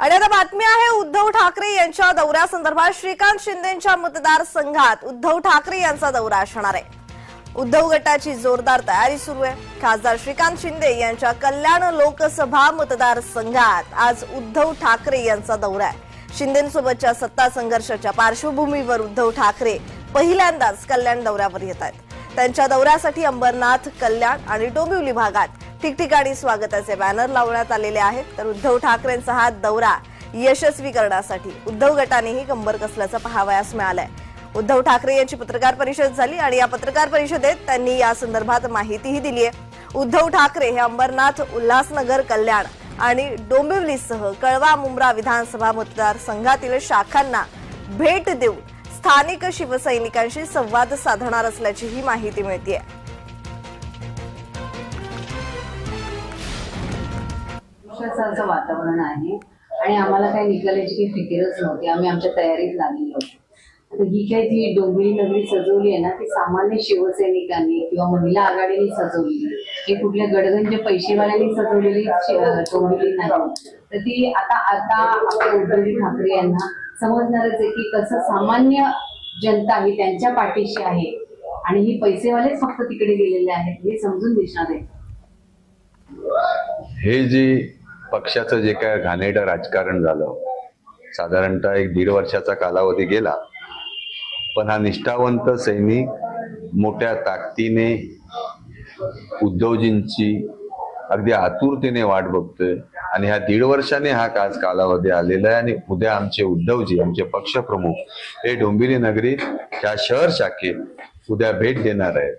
आणि आता बातमी आहे उद्धव ठाकरे यांच्या दौऱ्यासंदर्भात श्रीकांत शिंदेच्या मतदारसंघात उद्धव ठाकरे यांचा दौरा असणार आहे. उद्धव गटाची जोरदार तयारी सुरू आहे. खासदार श्रीकांत शिंदे यांच्या कल्याण लोकसभा मतदारसंघात आज उद्धव ठाकरे यांचा दौरा आहे. शिंदेसोबतच्या सत्ता संघर्षाच्या पार्श्वभूमीवर उद्धव ठाकरे पहिल्यांदाच कल्याण दौऱ्यावर येत आहेत. त्यांच्या दौऱ्यासाठी अंबरनाथ कल्याण आणि डोंबिवली भागात ठिकठिकाणी स्वागताचे बॅनर लावण्यात आलेले आहेत. तर उद्धव ठाकरेंचा हा दौरा यशस्वी करण्यासाठी उद्धव गटानेही कंबर कसल्याचं पाहावयास मिळालंय. उद्धव ठाकरे यांची पत्रकार परिषद झाली आणि या पत्रकार परिषदेत त्यांनी या संदर्भात माहितीही दिली आहे उद्धव ठाकरे हे अंबरनाथ उल्हासनगर कल्याण आणि डोंबिवलीसह कळवा मुंब्रा विधानसभा मतदारसंघातील शाखांना भेट देऊन स्थानिक शिवसैनिकांशी संवाद साधणार असल्याचीही माहिती मिळते विश्वासाचं वातावरण आहे आणि आम्हाला काही निकालाची काही फिकिरच नव्हती. आम्ही आमच्या तयारीत लागलेलो होतो. ही काही जी डोंगरी नगरी सजवली आहे ना ती सामान्य शिवसैनिकांनी किंवा महिला आघाडीने सजवली. हे कुठल्या गडगंज पैसेवाल्यांनी सजवलेली डोंगरी नाही. तर ती आता आता आपल्या उद्धवजी ठाकरे यांना समजणारच आहे की कसं सामान्य जनता ही त्यांच्या पाठीशी आहे आणि ही पैसेवालेच फक्त तिकडे गेलेले आहेत हे समजून दिसणार आहे. हे जी पक्षाचं जे काय घाणेडं राजकारण झालं साधारणतः एक दीड वर्षाचा कालावधी गेला पण हा निष्ठावंत सैनिक मोठ्या ताकदीने उद्धवजींची अगदी आतुरतेने वाट बघतोय आणि ह्या दीड वर्षाने हा काच कालावधी आलेला आहे आणि उद्या आमचे उद्धवजी आमचे पक्षप्रमुख हे डोंबिवली नगरीत त्या शहर शाखेत उद्या भेट देणार आहेत.